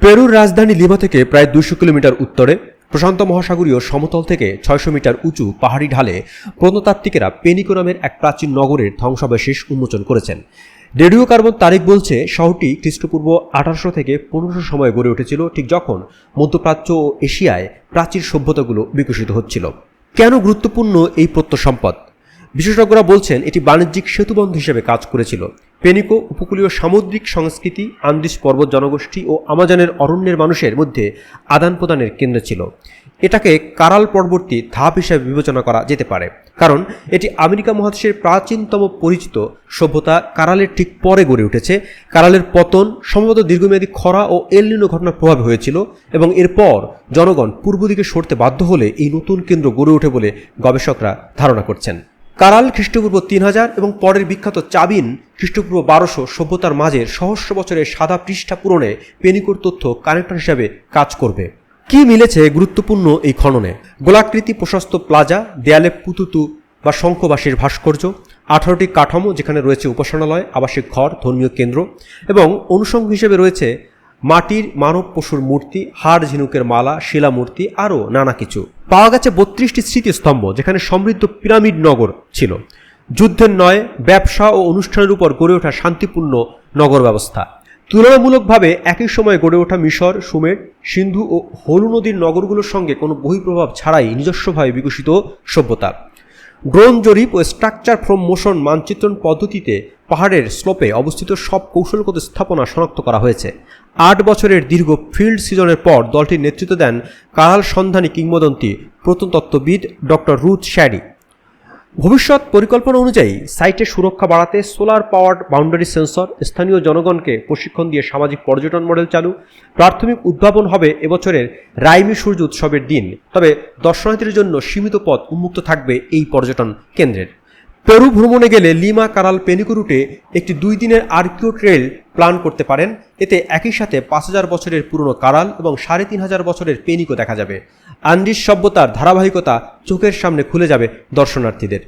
পেরুর রাজধানী লিমা থেকে প্রায় দুশো কিলোমিটার উত্তরে, প্রশান্ত মহাসাগরীয় সমতল থেকে ছয়শো মিটার উঁচু পাহাড়ি ঢালে প্রত্নতাত্ত্বিকেরা পেনিকো নামের এক প্রাচীন নগরের ধ্বংসাবশেষ উন্মোচন করেছেন। রেডিও কার্বন তারিখ বলছে, শহরটি খ্রিস্টপূর্ব আঠারোশো থেকে পনেরোশো সময় গড়ে উঠেছিল, ঠিক যখন মধ্যপ্রাচ্য ও এশিয়ায় প্রাচীর সভ্যতাগুলো বিকশিত হচ্ছিল। কেন গুরুত্বপূর্ণ এই প্রত্নসম্পদ? বিশেষজ্ঞরা বলছেন, এটি বাণিজ্যিক সেতুবন্ধ হিসেবে কাজ করেছিল। পেনিকো উপকূলীয় সামুদ্রিক সংস্কৃতি আন্দিস পর্বত জনগোষ্ঠী ও আমাজনের অরণ্যের মানুষের মধ্যে আদান প্রদানের কেন্দ্র ছিল। এটাকে কারাল পরবর্তী ধাপ হিসেবে বিবেচনা করা যেতে পারে, কারণ এটি আমেরিকা মহাদেশের প্রাচীনতম পরিচিত সভ্যতা। কারালের ঠিক পরে গড়ে উঠেছে। কারালের পতন সম্ভবত দীর্ঘমেয়াদী খরা ও এলনিনো ঘটনার প্রভাব হয়েছিল এবং এরপর জনগণ পূর্ব দিকে সরতে বাধ্য হলে এই নতুন কেন্দ্র গড়ে ওঠে বলে গবেষকরা ধারণা করছেন। কারাল খ্রিস্টপূর্ব তিন হাজার এবং পরের বিখ্যাত চাবিন খ্রিস্টপূর্ব বারোশো সভ্যতার মাঝের সহস্র বছরের সাদা পৃষ্ঠা পূরণে পেনিকোর তথ্য কানেক্টর হিসাবে কাজ করবে। কি মিলেছে গুরুত্বপূর্ণ এই খননে? গোলাকৃতি, প্রশস্ত প্লাজা, দেয়ালে পুতুতু বা শঙ্খবাসীর ভাস্কর্য, আঠারোটি কাঠামো যেখানে রয়েছে উপাসনালয়, আবাসিক ঘর, ধর্মীয় কেন্দ্র এবং অনুষঙ্গ হিসেবে রয়েছে মাটির মানব পশুর মূর্তি, হাড় ঝিনুকের মালা, শিলা মূর্তি, আরও নানা কিছু। পাওয়া গেছে বত্রিশটি স্মৃতিস্তম্ভ, যেখানে সমৃদ্ধ পিরামিড নগর ছিল। যুদ্ধের নয়, ব্যবসা ও অনুষ্ঠানের উপর গড়ে ওঠা শান্তিপূর্ণ নগর ব্যবস্থা। তুলনামূলকভাবে একই সময় গড়ে ওঠা মিশর, সুমের, সিন্ধু ও হলু নদীর নগরগুলোর সঙ্গে কোনো বহিঃপ্রভাব ছাড়াই নিজস্বভাবে বিকশিত সভ্যতা। ড্রোন জরিপ ও স্ট্রাকচার ফ্রম মোশন মানচিত্রণ পদ্ধতিতে পাহাড়ের স্লোপে অবস্থিত সব কৌশলগত স্থাপনা শনাক্ত করা হয়েছে। আট বছরের দীর্ঘ ফিল্ড সিজনের পর দলটির নেতৃত্ব দেন কারাল সন্ধানী কিংবদন্তি প্রত্নতত্ত্ববিদ ডক্টর রুথ শ্যাডি ভবিষ্যৎ পরিকল্পনা অনুযায়ী সাইটের সুরক্ষা বাড়াতে সোলার পাওয়ার্ড বাউন্ডারি সেন্সর, স্থানীয় জনগণকে প্রশিক্ষণ দিয়ে সামাজিক পর্যটন মডেল চালু। প্রাথমিক উদ্ভাবন হবে এবছরের রাইমি সূর্য উৎসবের দিন। তবে দর্শনার্থীদের জন্য সীমিত পথ উন্মুক্ত থাকবে এই পর্যটন কেন্দ্রের। পেরু ভ্রমণে গেলে লিমা কারাল পেনিকু রুটে একটি দুই দিনের আর্কিও ট্রেল প্ল্যান করতে পারেন। এতে একই সাথে পাঁচ হাজার বছরের পুরনো কারাল এবং সাড়ে তিন হাজার বছরের পেনিকো দেখা যাবে। আন্ডিস সভ্যতার ধারাবাহিকতা চোখের সামনে খুলে যাবে দর্শনার্থীদের।